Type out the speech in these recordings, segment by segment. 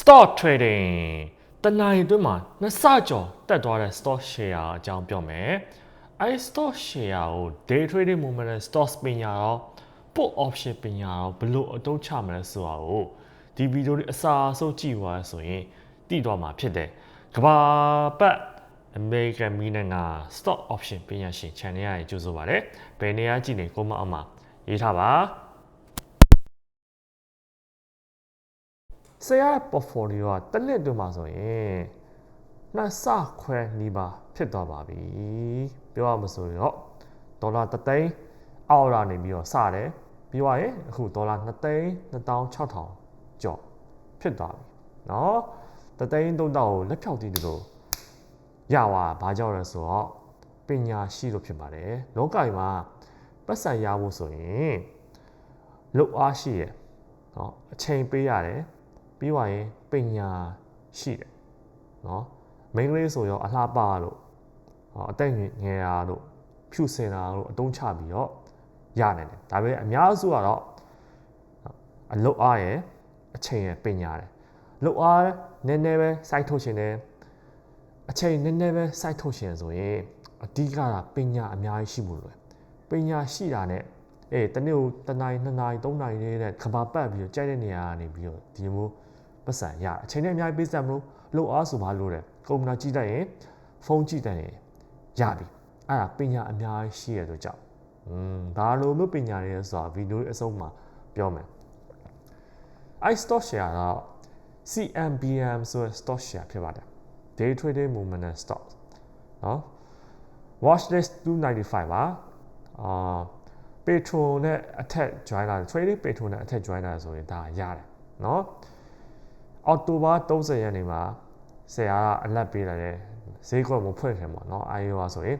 stock trading တနင်္လာရီအတွင်းမှာနှစ်ဆကျော်တက်သွားတဲ့ stock share အကြောင်းပြောမယ်အဲ stock share ကို day trading moment နဲ့ stock ပညာတော့ put option ပညာတော့ဘယ်လိုအသုံးချမလဲဆိုတာကိုဒီဗီဒီယိုလေးအစားအဆုံးကြည့်သွားဆိုရင်သိသွားမှာဖြစ်တယ်ကဘာပတ် American မီနငါ stock option ပညာရှင် channel ရကြိုးဆိုပါတယ်ဘယ်နေရာကြည့်နေကိုမအောင်မှာရေးထားပါ ဆရာ portfolio ကတစ်နှစ်အတွင်းမှာဆိုရင်နှစ်ဆခွဲနီးပါဖြစ်သွားပါပြီပြောရမဆိုရင်တော့ဒေါ်လာ3သိန်းအောက်လာနေပြီးတော့စတယ်ပြီးသွားရင်အခုဒေါ်လာ2သိန်း2600ကျော်ဖြစ်သွားပြီเนาะ3သိန်း3000ကိုလက်ဖြောက်တည်တယ်လို့ရပါဘာကြောင့်လဲဆိုတော့ပညာရှိလို့ဖြစ်ပါတယ်လောကကြီးမှာပတ်စံရဖို့ဆိုရင်လုတ်အားရှိရယ်เนาะအချိန်ပေးရတယ် ပြီးွားရင်ပညာရှိတယ်နော်မိန်းကလေးဆိုရောအလှပလို့အသက်ငယ်တာလို့ဖြူစင်တာလို့အတုံးချပြီးတော့ရနိုင်တယ်ဒါပေမဲ့အများစုကတော့အလုတ်အားရယ်အချိန်ရယ်ပညာရယ်လုတ်အားနည်းနည်းပဲစိုက်ထုတ်ရှင်တယ်အချိန်နည်းနည်းပဲစိုက်ထုတ်ရှင်ဆိုရင်အဓိကကပညာအများကြီးရှိမှုလို့ပညာရှိတာနဲ့ အေးတနေ့ကိုတနားရီနှစ်နာရီသုံးနာရီနဲ့ခဘာပတ်ပြီးတော့ကြိုက်တဲ့နေရာကနေပြီးတော့ဒီမျိုးပတ်စံရအချိန်နဲ့အများကြီးပေးစံမလို့လုတ်အားဆိုဘာလို့လဲကွန်ပျူတာကြည့်တတ်ရင်ဖုန်းကြည့်တတ်ရင်ရပြီအဲ့ဒါပညာအများကြီးရှိရတဲ့ကြောင့်อืมဒါလိုမျိုးပညာတွေဆိုတာဗီဒီယိုအဆုံးမှာပြောမယ် i stock share က CMBM ဆိုတဲ့ stock share ဖြစ်ပါတယ် day trading movement and stock เนาะ watch list 295ပါအာ Petro နဲ့အထက် join လာ trading Petro နဲ့အထက် join လာဆိုရင်ဒါရတယ်เนาะအောက်တိုဘာ30ရက်နေ့မှာဆရာကအလက်ပေးတယ်ဈေးကွက်မဖွင့်ခင်ပေါ့เนาะ IOR ဆိုရင်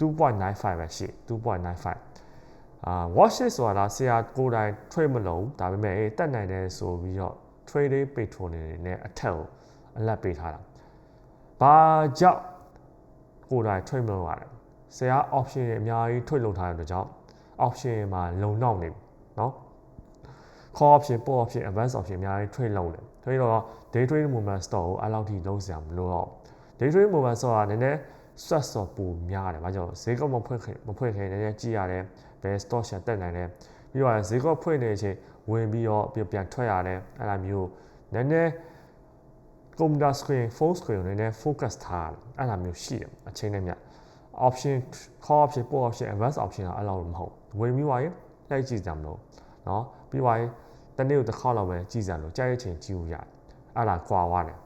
2.95ပဲရှိ2.95အာ watch list ဆိုတာဆရာကိုယ်တိုင် trade မလုပ်ဒါပေမဲ့တက်နိုင်တယ်ဆိုပြီးတော့ trading Petro နေနဲ့အထက်ကိုအလက်ပေးထားတာဘာကြောင့်ကိုယ်တိုင် trade မလုပ်ရလဲဆရာ option တွေအများကြီး trade လုပ်ထားတဲ့အတွက်ကြောင့် option မှာလုံလောက်နေပြီเนาะ call option put option advance option အများကြီး trade လုပ်တယ်ဒါပြီးတော့ day trade movement stock ကိုအဲ့လောက်ထိလုံးစရာမလိုတော့ day trade movement stock ကနည်းနည်း stress တော့ပိုများတယ်။ဘာကြောင့်ဈေးကောက်မဖွင့်ခင်မဖွင့်ခင်နည်းနည်းကြည့်ရတယ်။ဘယ် stock ရှာတက်နိုင်လဲ။ပြီးတော့ဈေးကောက်ဖွင့်နေတဲ့အချိန်ဝင်ပြီးတော့ပြန်ထွက်ရတယ်။အဲ့လိုမျိုးနည်းနည်း computer screen phone screen ကိုနည်းနည်း focus ထားရတယ်။အဲ့လိုမျိုးရှိတယ်အချိန်နဲ့မြ option call option put option advance option ကအဲ့လိုမဟုတ်ဝင်ပြီးသွားရင်လှည့်ကြည့်ကြမလို့เนาะပြီးသွားရင်တနေ့ကိုတစ်ခေါက်လောက်ပဲကြည့်ကြလို့ကြားရချိန်ကြည့်လို့ရတယ်အဲ့ဒါကွာသွားတယ်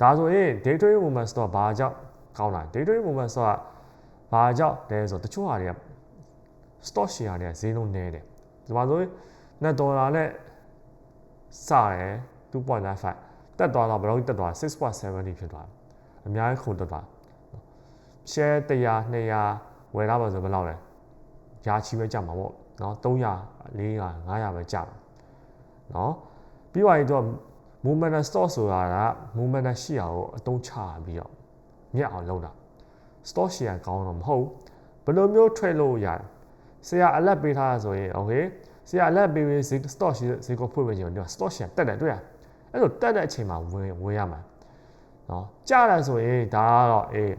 ဒါဆိုရင် day trading movement တော့ဘာကြောင့်ကောင်းတာ day trading movement ဆိုတော့ဘာကြောင့်လဲဆိုတော့တချို့ဟာတွေက stock share တွေကဈေးနှုန်းနည်းတယ်ဒီမှာဆိုရင်net ဒေါ်လာနဲ့စတယ်2.95တက်သွားတော့ဘယ်လောက်တက်သွား6.70ဖြစ်သွားတယ်အများကြီးခုန်တက်သွား share 100 200ဝယ်ထားပါဆိုဘယ်လောက်လဲရာချီပဲကြမှာပေါ့เนาะ300 400 500ပဲကြမှာเนาะပြီးသွားရင်တော့ movement stock ဆိုတာက movement ရှိအောင်အသုံးချပြီးတော့မြတ်အောင်လုပ်တာ stock share ကောင်းတော့မဟုတ်ဘယ်လိုမျိုး trade လို့ရတယ်ဆရာအလက်ပေးထားတာဆိုရင် okay ဆရာအလက်ပေးပြီး stock ရှိဈေးကိုဖွင့်ပေးခြင်းတော့ stock share တက်တယ်တွေ့ရအဲ့လိုတက်တဲ့အချိန်မှာဝင်ဝင်ရမှာเนาะကြားတယ်ဆိုရင်ဒါကတော့အေး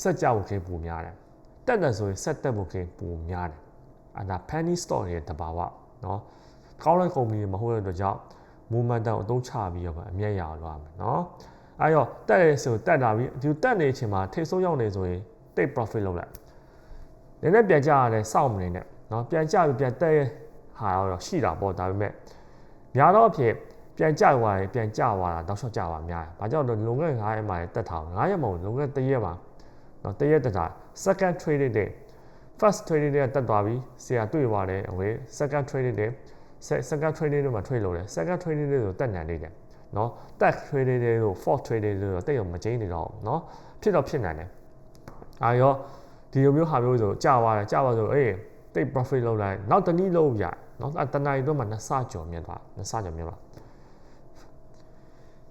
ဆက်ကြဖို့ခေပုံများတယ်တက်တယ်ဆိုရင်ဆက်တက်ဖို့ခေပုံများတယ်အဲ့ဒါ penny stock ရဲ့တဘာဝเนาะကောင်းတဲ့ကုမ္ပဏီမဟုတ်တဲ့အတွက်ကြောင့် momentum ကိုအသုံးချပြီးတော့အမြတ်ရအောင်လုပ်ရမယ်เนาะအဲ့တော့တက်ရဲဆိုတက်လာပြီးဒီတက်နေချိန်မှာထိတ်ဆုံးရောက်နေဆိုရင် take profit လုပ်လိုက်နည်းနည်းပြန်ကြရတယ်စောင့်မနေနဲ့เนาะပြန်ကြပြီးပြန်တက်ရဟာတော့ရှိတာပေါ့ဒါပေမဲ့များတော့အဖြစ်ပြန်ကြသွားတယ်ပြန်ကြသွားတာတောက်လျှောက်ကြသွားများတယ်။ဘာကြောင့်လဲလုံခဲ့9ရက်မှာတက်ထား9ရက်မဟုတ်လုံခဲ့3ရက်မှာ နော်တရက်တကြ second trading day first trading day ကတက်သွားပြီဆရာတွေ့ပါတယ်အဝေး second trading day second trading day မှာ trade လုပ်တယ် second trading day ဆိုတက်နိုင်နေတယ်နော် third trading day ကို fourth trading day လို့တက်ရောမကျင်းနေတော့ဘူးနော်ဖြစ်တော့ဖြစ်နိုင်တယ်အာရောဒီလိုမျိုးဟာမျိုးဆိုကြာသွားတယ်ကြာသွားဆိုအေးတိတ် profit လောက်လိုက်နောက်တနည်းလောက်ရနော်တနင်္လာတော့မှနှစ်ဆကျော်မြင်သွားနှစ်ဆကျော်မြင်သွား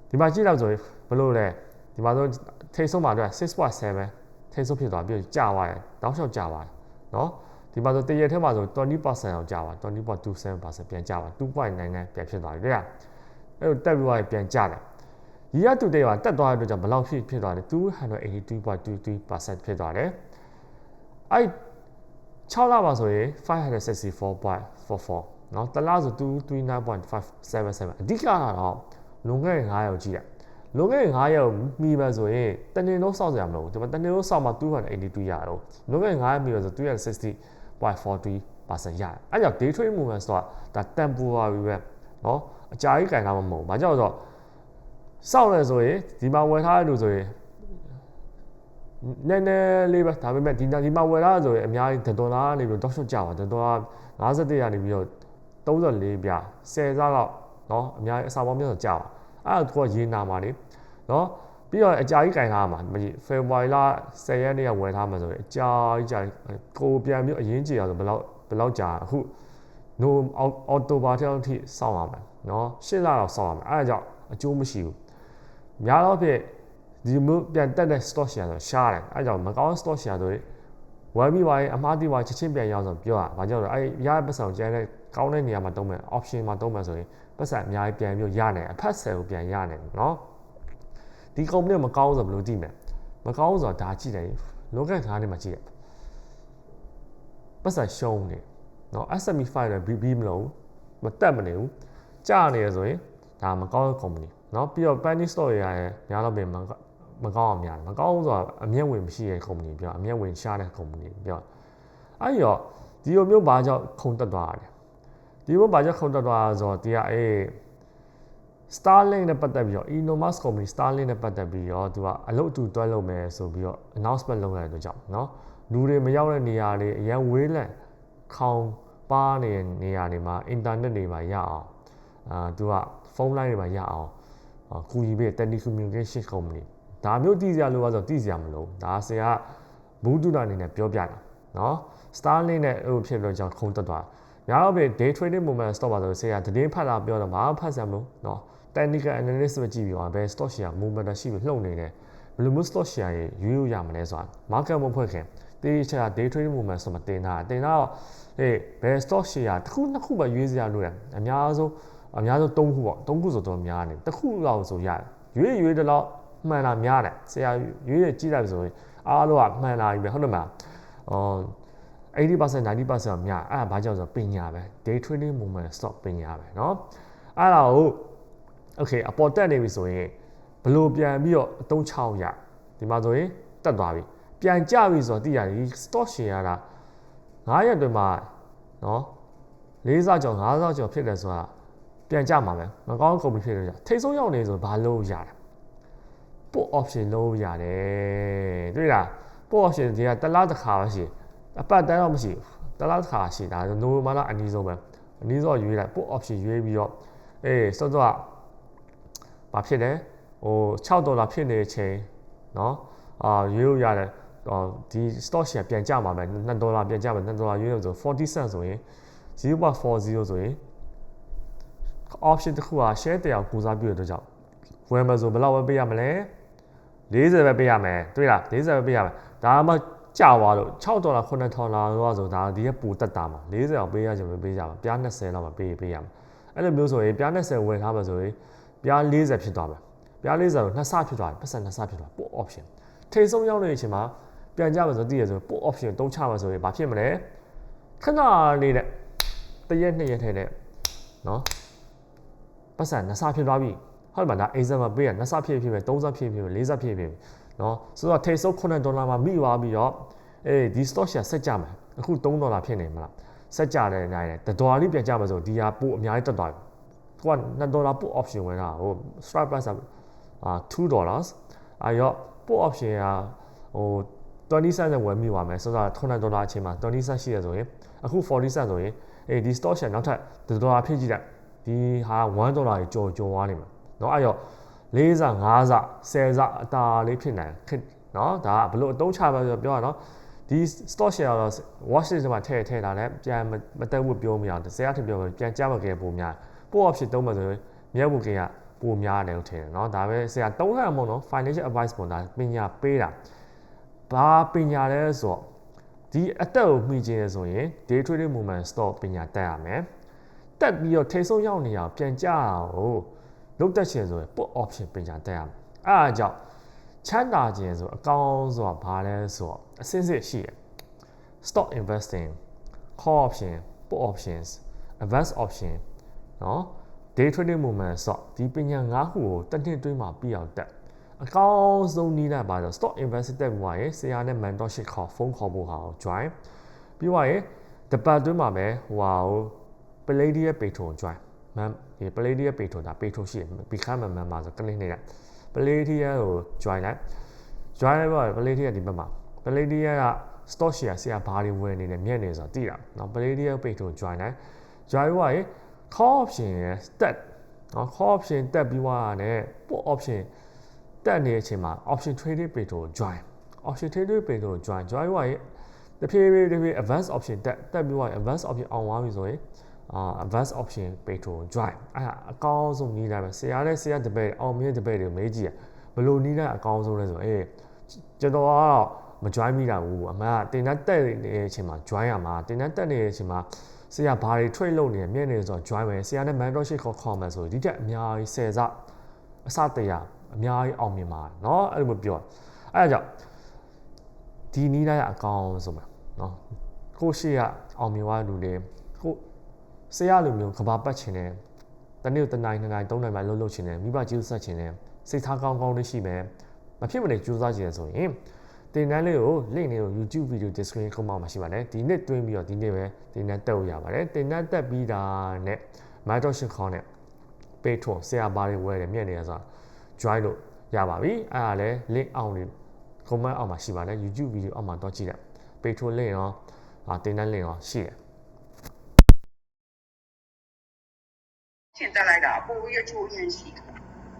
ဒီမှာကြည့်တော့ဆိုဘယ်လိုလဲဒီမှာဆိုထိဆုံးပါတော့6.7 ထိတ်ဆုံးဖြစ်သွားပြီးကြာသွားတယ်တောက်လျှောက်ကြာသွားတယ်เนาะဒီမှာဆိုတရက်ထဲမှာဆို20%အောင်ကြာပါ20.27%ပြန်ကြာပါ2.99ပြန်ဖြစ်သွားပြီတဲ့ အဲ့လိုတက်ပြီးသွားရင်ပြန်ကျတယ်ရီရတူတဲ့ကတက်သွားတဲ့အတွက်ကြောင့်ဘယ်လောက်ဖြစ်ဖြစ်သွားလဲ282.22%ဖြစ်သွားတယ်အဲ့6လပါဆိုရင်564.44เนาะတလားဆို239.577အဓိကတော့လွန်ခဲ့တဲ့9ရောက်ကြည့်တယ် လွန်ခဲ့တဲ့9ရောက်မိပဲဆိုရင်တနေ့လုံးစောင့်ကြရမလို့ဒီမှာတနေ့လုံးစောင့်မှ282ရတော့လွန်ခဲ့တဲ့9ရောက်မိပဲဆို360.43%ရတယ်အဲ့ကြောင့် day trade movement ဆိုတာဒါ temporary ပဲเนาะအကြာကြီးကင်တာမမဟုတ်ဘူး။ဘာကြောင့်လဲဆိုတော့စောင့်လဲဆိုရင်ဒီမှာဝယ်ထားတဲ့လူဆိုရင်နည်းနည်းလေးပဲဒါပေမဲ့ဒီဒီမှာဝယ်ထားဆိုရင်အများကြီးဒေါ်လာကနေပြီးတော့ရှော့ကြပါဒေါ်လာ51ရာနေပြီးတော့34ပြ10စားတော့เนาะအများကြီးအစာပေါင်းများဆိုကြပါ အဲ့ဒါကရေးနာပါလေနော်ပြီးတော့အကြာကြီးကင်ထားမှာဖေဖော်ဝါရီလ10ရက်နေ့ကဝယ်ထားမှာဆိုရင်အကြာကြီးကြာကိုပြန်ပြီးအရင်ကြည့်ရဆိုဘယ်လောက်ဘယ်လောက်ကြာအခုနိုအော်တိုဘာတောင်ထိစောင့်ရမယ်နော်ရှင်းလာတော့စောင့်ရမယ်အဲ့ဒါကြောင့်အကျိုးမရှိဘူးများတော့ဖြင့်ဒီမျိုးပြန်တက်တဲ့ stock share ဆိုရှားတယ်အဲ့ကြောင့်မကောင်း stock share ဆိုရင် ဝယ်ပြီးပါရင်အမှားတိပါချက်ချင်းပြန်ရအောင်ဆိုပြောတာ။ဘာကြောင့်လဲ။အဲဒီရပတ်စံကိုကျန်တဲ့ကောင်းတဲ့နေရာမှာတုံးမယ် option မှာတုံးမယ်ဆိုရင်ပတ်စံအများကြီးပြန်ပြီးရနိုင်အဖက်ဆယ်ကိုပြန်ရနိုင်နော်။ဒီ company မကောင်းဆိုဘယ်လိုကြည့်မလဲ။မကောင်းဆိုတော့ဒါကြည့်တယ်။ local ခါနေမှာကြည့်တယ်။ပတ်စံရှုံးနေ။နော် SME file BB မလို့မတက်မနေဘူး။ကြာနေရဆိုရင်ဒါမကောင်းတဲ့ company နော်ပြီးတော့ penny store ရရညာတော့ပြင် မကောင်းအောင်များတယ်မကောင်းဘူးဆိုတာအမျက်ဝင်မရှိတဲ့ company ပြောအမျက်ဝင်ရှားတဲ့ company ပြောအဲ့တော့ဒီလိုမျိုးဘာကြောင့်ခုံတက်သွားတယ်ဒီလိုဘာကြောင့်ခုံတက်သွားဆိုတော့ဒီကအေး Starlink နဲ့ပတ်သက်ပြီးတော့ Elon Musk company Starlink နဲ့ပတ်သက်ပြီးတော့သူကအလုပ်အတူတွဲလုပ်မယ်ဆိုပြီးတော့ announcement လုပ်လိုက်တဲ့အတွက်ကြောင့်เนาะလူတွေမရောက်တဲ့နေရာတွေအရန်ဝေးလံခေါင်ပါနေတဲ့နေရာတွေမှာ internet တွေမှာရအောင်အာသူကဖုန်းလိုင်းတွေမှာရအောင်ကူညီပေး telecommunication company ဒါမျိုးသိစရာလိုပါဆိုသိစရာမလိုဒါဆရာမူးတုနာအနေနဲ့ပြောပြတာနော် Starlink နဲ့ဟိုဖြစ်လို့ကြောင့်ခုံတက်သွားများတော့ပဲ day trading moment stop ပါဆိုဆရာတည်င်းဖတ်လာပြောတော့ဘာမှဖတ်စရာမလိုနော် technical analysis ပဲကြည့်ပြီးပါဘယ် stock share movement ရှိပြီးလှုပ်နေတယ်ဘယ်လိုမျိုး stock share ရွေးရွေးရမလဲဆိုတာ market မဖွဲ့ခင်တေးချာ day trading moment ဆိုမှတင်တာတင်တော့ဟေးဘယ် stock share တစ်ခုနှစ်ခုပဲရွေးစရာလိုတယ်အများဆုံးအများဆုံး၃ခုပေါ့၃ခုဆိုတော့များနေတစ်ခုလောက်ဆိုရတယ်ရွေးရွေးတလောက် မှန်တာများတယ်ဆရာရွေးရကြည့်လိုက်ဆိုရင်အားလုံးကမှန်တာကြီးပဲဟုတ်တယ်မလားအော်80% 90%ကများအဲ့ဒါဘာကြောင့်ဆိုပညာပဲ day trading moment stock ပညာပဲเนาะအဲ့ဒါကို okay အပေါ်တက်နေပြီဆိုရင်ဘလို့ပြန်ပြီးတော့အသုံးချအောင်ရဒီမှာဆိုရင်တက်သွားပြီပြန်ကျပြီဆိုတော့သိရတယ်ဒီ stock share ရတာ9ရက်တွင်မှာเนาะ၄ဆကျော်၅ဆကျော်ဖြစ်တယ်ဆိုတာပြန်ကြမှာပဲမကောင်းကုန်ပြီဖြစ်လို့ရထိတ်ဆုံးရောက်နေဆိုဘာလို့ရတာ ပို့ option လို့ရတယ်တွေ့လားပို့ option ဒီကတလားတစ်ခါပဲရှိအပတ်တန်းတော့မရှိတလားတစ်ခါရှိဒါနိုမလာအနည်းဆုံးပဲအနည်းဆုံးရွေးလိုက်ပို့ option ရွေးပြီးတော့အေးစောစောကဘာဖြစ်လဲဟို6ဒေါ်လာဖြစ်နေချိန်เนาะအာရွေးလို့ရတယ်ဒီ stock share ပြန်ကြမှာပဲ2ဒေါ်လာပြန်ကြမှာ2ဒေါ်လာရွေးလို့ဆို40 cent ဆိုရင်0.40ဆိုရင် option တစ်ခုက share တရားကိုစားပြုရတဲ့ကြောင့် ဝယ်မယ်ဆိုဘယ်လောက်ပဲပေးရမလဲ40ပဲပေးရမယ်တွေ့လား40ပဲပေးရမယ်ဒါမှကြာသွားလို့6ဒေါ်လာ9ဒေါ်လာတော့ဆိုဒါဒီကပူတက်တာမှာ40အောင်ပေးရချင်ပဲပေးကြမှာပြား20လောက်မှပေးပေးရမှာအဲ့လိုမျိုးဆိုရင်ပြား20ဝယ်ထားမှာဆိုရင်ပြား40ဖြစ်သွားမယ်ပြား40ဆိုနှစ်ဆဖြစ်သွားတယ်ပတ်စံနှစ်ဆဖြစ်သွားပို့ option ထိတ်ဆုံးရောက်နေတဲ့အချိန်မှာပြန်ကြမှာဆိုသိရဆိုပို့ option တုံးချမှာဆိုရင်ဘာဖြစ်မလဲခဏလေးနဲ့တရက်နှစ်ရက်ထဲနဲ့နော်ပတ်စံနှစ်ဆဖြစ်သွားပြီ ဟုတ်ပါလား exam ပေးရနှစ်ဆဖြစ်ဖြစ်ပဲသုံးဆဖြစ်ဖြစ်ပဲလေးဆဖြစ်ဖြစ်နော်ဆိုတော့ထိတ်ဆုံး9ဒေါ်လာမှာမိသွားပြီးတော့အေးဒီ stock share ဆက်ကြမှာအခု3ဒေါ်လာဖြစ်နေမလားဆက်ကြတဲ့နိုင်တယ်ဒေါ်လာလေးပြန်ကြမှာဆိုဒီဟာပို့အများကြီးတက်သွားပြီသူက2ဒေါ်လာပို့ option ဝင်တာဟို strike price အာ2 dollars အာရောပို့ option ကဟို20 cent နဲ့ဝယ်မိပါမယ်ဆိုတော့9ဒေါ်လာအချိန်မှာ20 cent ရှိရဆိုရင်အခု40 cent ဆိုရင်အေးဒီ stock share နောက်ထပ်ဒေါ်လာဖြစ်ကြည့်လိုက်ဒီဟာ1ဒေါ်လာကြီးကြော်ကြော်သွားနေမှာ เนาะအဲ့တော့၄ဆ၅ဆ10ဆအတာလေးဖြစ်နိုင်ခက်เนาะဒါကဘလို့အတုံးချပါဆိုပြောရအောင်ဒီ stock share တော့ watch list မှာထည့်ထည့်တာလည်းပြန်မတက်ဘူးပြောမရအောင်ဆရာထင်ပြောပြန်ကြမခဲ့ပုံများပို့ option တုံးမှဆိုရင်မြတ်ဘူးကပိုများတယ်လို့ထင်တယ်เนาะဒါပဲဆရာတုံးလိုက်အောင်မဟုတ်နော် financial advice ပုံဒါပညာပေးတာဘာပညာလဲဆိုတော့ဒီအတက်ကိုမှီခြင်းဆိုရင် day trading movement stock ပညာတက်ရမယ်တက်ပြီးတော့ထိတ်ဆုံးရောက်နေအောင်ပြန်ကြအောင် လုတ်တက်ရှင်ဆိုရင် put option ပင်ချာတက်ရမယ်အဲအားကြောင့်ချမ်းသာခြင်းဆိုအကောင်းဆိုတာဘာလဲဆိုတော့အစစ်စစ်ရှိတယ် stock investing call option put options advance option နော် day trading movement stock ဒီပညာ၅ခုကိုတစ်နှစ်တွင်းမှာပြီးအောင်တက်အကောင်းဆုံးနည်းလမ်းပါဆို stock investing တက်မှာရယ်ဆရာနဲ့ mentorship ခေါ်ဖုန်းခေါ်ဖို့ဟာကို join ပြီးတော့ရယ်တပတ်တွင်းမှာပဲဟိုဟာကို palladium patron join မမ်ဒီပလေးတီးရပေထုံတာပေထုံရှိဘီခမ်မမ်မှာဆိုကလစ်နေလိုက်ပလေးတီးရကို join လိုက် join လိုက်ပါပလေးတီးရဒီဘက်မှာပလေးတီးရက stock share ဆရာဘာတွေဝယ်နေလဲမြက်နေဆိုတာသိတာနော်ပလေးတီးရပေထုံ join လိုက် join ဝါရေ call option ရ step နော် call option တက်ပြီးွားရတယ် put option တက်နေတဲ့အချိန်မှာ option trading page ကို join option trading page ကို join join ဝါရင်တဖြည်းဖြည်းတဖြည်း advanced option တက်တက်ပြီးွားရင် advanced option on သွားပြီဆိုရင် အာ advanced option page ကို join အဲ့ဒါအကောင်းဆုံးနည်းလမ်းပဲဆရာလည်းဆရာတပည့်အောင်မြင်တပည့်တွေမေးကြည့်ရဘယ်လိုနည်းလမ်းအကောင်းဆုံးလဲဆိုအေးကျွန်တော်ကတော့မ join မိတာဘူးအမှန်ကတင်တက်တက်နေတဲ့အချိန်မှာ join ရမှာတင်တက်တက်နေတဲ့အချိန်မှာဆရာဘာတွေ trade လုပ်နေမြင်နေဆိုတော့ join မယ်ဆရာနဲ့ mentorship ခေါ်ခေါ်မယ်ဆိုဒီတက်အများကြီးဆယ်စအစတရအများကြီးအောင်မြင်မှာเนาะအဲ့လိုမျိုးပြောအဲ့ဒါကြောင့်ဒီနီးလိုက်အကောင်းဆုံးပဲเนาะကိုရှိရအောင်မြင်သွားလူတွေကို ဆရာလိုမျိုးကဘာပတ်ချင်တယ်တနေ့တနိုင်နှစ်နိုင်သုံးနိုင်မှလှုပ်လှုပ်ချင်တယ်မိဘကျေးဇူးဆက်ချင်တယ်စိတ်ထားကောင်းကောင်းလေးရှိမယ်မဖြစ်မနေကြိုးစားချင်တယ်ဆိုရင်တင်တန်းလေးကို link လေးကို YouTube video description ခုမှမှာရှိပါတယ်ဒီနေ့တွင်းပြီးတော့ဒီနေ့ပဲတင်တန်းတက်လို့ရပါတယ်တင်တန်းတက်ပြီးတာနဲ့ mentorship ခေါင်းနဲ့ page ထုံဆရာဘာတွေဝယ်တယ်မြက်နေရဆိုတာ join လို့ရပါပြီအဲ့ဒါလည်း link အောင်နေ comment အောက်မှာရှိပါတယ် YouTube video အောက်မှာတော့ကြည့်တယ် page ထုံ link ရောအာတင်တဲ့ link ရောရှိတယ် ရှင်းတက်လိုက်တာ ပိုပြီးအချိုးရင်ရှိတယ်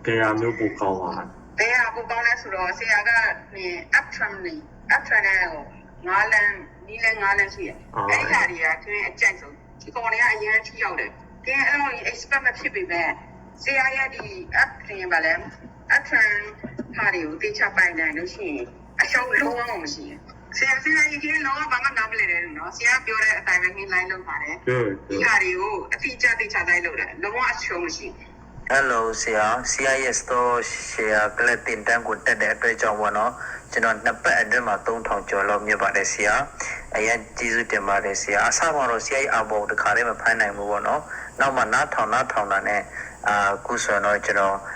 တရားမျိုးပိုကောင်းပါ။ဘယ်ဟာကိုကောင်းလဲဆိုတော့ဆရာကနင် up trend နေ up trend နဲ့ဟိုငါးလန်းနီးလန်းငါးလန်းရှိတယ်။အဲ့ဒီဟာတွေကသူအကြိုက်ဆုံးဒီကောင်တွေကအရင်ထိရောက်တယ်။ကဲအဲ့လို expect မဖြစ်ပေမဲ့ဆရာရဲ့ဒီ up trend ပါလဲ up trend ဟာတွေကိုတေချပိုင်နိုင်လို့ရှိရင်အရှုံးလုံးဝမရှိဘူး။ ဆရာဆရာကြီးကလုံးဝဘာမှနားမလည်တယ်နော်ဆရာပြောတဲ့အတိုင်းပဲ line လုပ်ပါတယ်ဟုတ်ဒီဟာတွေကိုအတိအကျသိချတိုင်းလုပ်တယ်လုံးဝအရှုံးမရှိဘူး Hello ဆရာ CIS store share ကလပ်တင်တန်းကိုတက်တဲ့အတွက်ကြောင့်ပေါ့နော်ကျွန်တော်နှစ်ပတ်အတွင်းမှာ3000ကျော်လောက်မြတ်ပါတယ်ဆရာအရင်ကျေးဇူးတင်ပါတယ်ဆရာအစမှာတော့ဆရာကြီးအဘောတခါတည်းမဖိုင်းနိုင်ဘူးပေါ့နော်နောက်မှနားထောင်နားထောင်တာနဲ့အာခုဆိုတော့ကျွန်တော်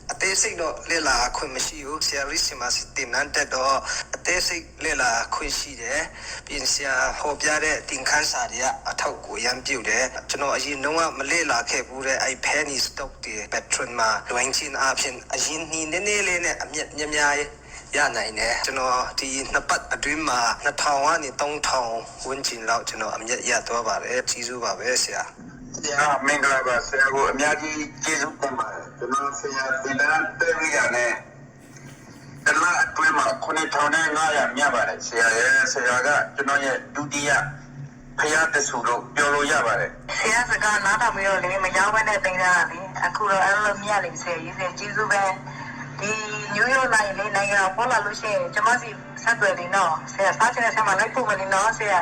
အ သေးစိတ်တော့လေ့လာခွင့်မရှိဘူးဆရာရီစီမာတင်နန်းတက်တော့အသေးစိတ်လေ့လာခွင့်ရှိတယ်ပြင်ဆရာဟောပြတဲ့တင်ခန်းစာတွေကအထောက်ကိုရမ်းပြုတ်တယ်ကျွန်တော်အရင်တော့မလေ့လာခဲ့ဘူးတဲ့အဲ့ penny stock တွေ patron မှာလွင်ချင်းအပြင်အရင်နီးနေနေလေးနဲ့အမြက်များများရနိုင်တယ်ကျွန်တော်ဒီနှစ်ပတ်အတွင်းမှာ2000ကနေ3000ဝန်းကျင်လောက်ကျွန်တော်အမြက်ရသွားပါတယ်ကြီးစုပါပဲဆရာ ဆရာမင်္ဂလာပါဆရာကိုအများကြီးကျေးဇူးတင်ပါတယ်ကျွန်တော်ဆရာဒီလန်တက်ရရနဲ့တလားအတွင်းမှာ9500မြတ်ပါတယ်ဆရာရဲ့ဆရာကကျွန်တော်ရဲ့ဒုတိယဖယားတဆူလို့ပြောလို့ရပါတယ်ဆရာစကားနားထောင်ပြီးတော့လေမရောက်ဘဲနဲ့တင်ကြတာလေအခုတော့အဲ့လိုမြတ်လေဆရာကြီးဆရာကျေးဇူးပဲဒီညိုးရိုးလိုက်လေနိုင်ငံပေါ်လာလို့ရှိရင်ကျွန်မစီဆက်သွယ်နေတော့ဆရာစားချင်တဲ့ဆက်မှာလိုက်ဖို့မနေတော့ဆရာ